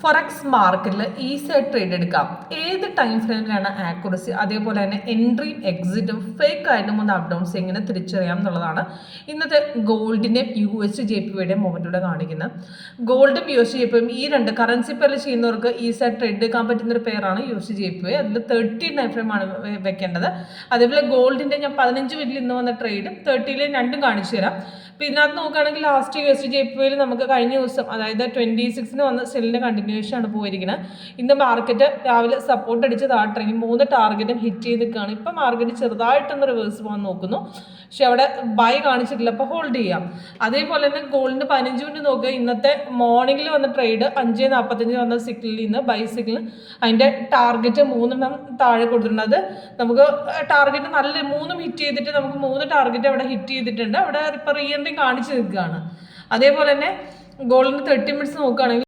ഫൊറക്സ് മാർക്കറ്റിൽ ഈസി ആയിട്ട് ട്രേഡ് എടുക്കാം. ഏത് ടൈം ഫ്രെയിമിലാണ് ആക്യുറസി അതേപോലെ തന്നെ എൻട്രിയും എക്സിറ്റും ഫേക്ക് ആയിട്ടും ഒന്ന് അപ് ഡൗൺസ് എങ്ങനെ തിരിച്ചറിയാം എന്നുള്ളതാണ്. ഇന്നത്തെ ഗോൾഡിന്റെ യു എസ് ജെ പി യുടെ മൊമെന്റിലൂടെ കാണിക്കുന്നത്. ഗോൾഡും യു എസ് ജെ പിയും ഈ രണ്ട് കറൻസി പേര് ചെയ്യുന്നവർക്ക് ഈസി ആയിട്ട് ട്രേഡ് എടുക്കാൻ പറ്റുന്ന ഒരു പേരാണ് യു എസ് ജെ പി അതിൽ തേർട്ടി ടൈം ഫ്രെയിമാണ് വെക്കേണ്ടത്. അതേപോലെ ഗോൾഡിന്റെ ഞാൻ പതിനഞ്ച് മിനിറ്റിൽ ഇന്ന് വന്ന ട്രേഡും തേർട്ടിയിൽ രണ്ടും കാണിച്ചു തരാം. അപ്പോൾ ഇതിനകത്ത് നോക്കുകയാണെങ്കിൽ ലാസ്റ്റ് യു എസ് ജെ പിയിൽ നമുക്ക് കഴിഞ്ഞ ദിവസം അതായത് ട്വന്റി സിക്സിന് വന്ന സെല്ലിന്റെ കണ്ടിന്യൂഷൻ ആണ് പോയിരിക്കുന്നത് ഇന്ന് മാർക്കറ്റ് രാവിലെ സപ്പോർട്ട് അടിച്ച് താഴ്ത്തിറങ്ങി മൂന്ന് ടാർഗറ്റും ഹിറ്റ് ചെയ്ത് നിൽക്കുകയാണ് ഇപ്പം മാർക്കറ്റ് ചെറുതായിട്ടൊന്ന് റിവേഴ്സ് പോകാൻ നോക്കുന്നു. പക്ഷെ അവിടെ ബൈ കാണിച്ചിട്ടില്ല. അപ്പോൾ ഹോൾഡ് ചെയ്യാം. അതേപോലെ തന്നെ ഗോൾഡിന് പതിനഞ്ച് മിനിറ്റ് നോക്കുക ഇന്നത്തെ മോർണിംഗിൽ വന്ന ട്രേഡ് അഞ്ച് നാൽപ്പത്തഞ്ച് വന്ന സിഗ്നലിൽ നിന്ന് ബൈ സിഗ്നൽ അതിന്റെ ടാർഗറ്റ് മൂന്നെണ്ണം താഴെ കൊടുത്തിട്ടുണ്ട്. അത് നമുക്ക് ടാർഗറ്റ് നല്ല മൂന്നും ഹിറ്റ് ചെയ്തിട്ട് നമുക്ക് മൂന്ന് ടാർഗറ്റ് അവിടെ ഹിറ്റ് ചെയ്തിട്ടുണ്ട്. അവിടെ ഇപ്പോൾ റീ എൻട്രി കാണിച്ച് നിൽക്കുകയാണ്. അതേപോലെ തന്നെ ഗോൾഡിന് തേർട്ടി മിനിറ്റ്സ് നോക്കുകയാണെങ്കിൽ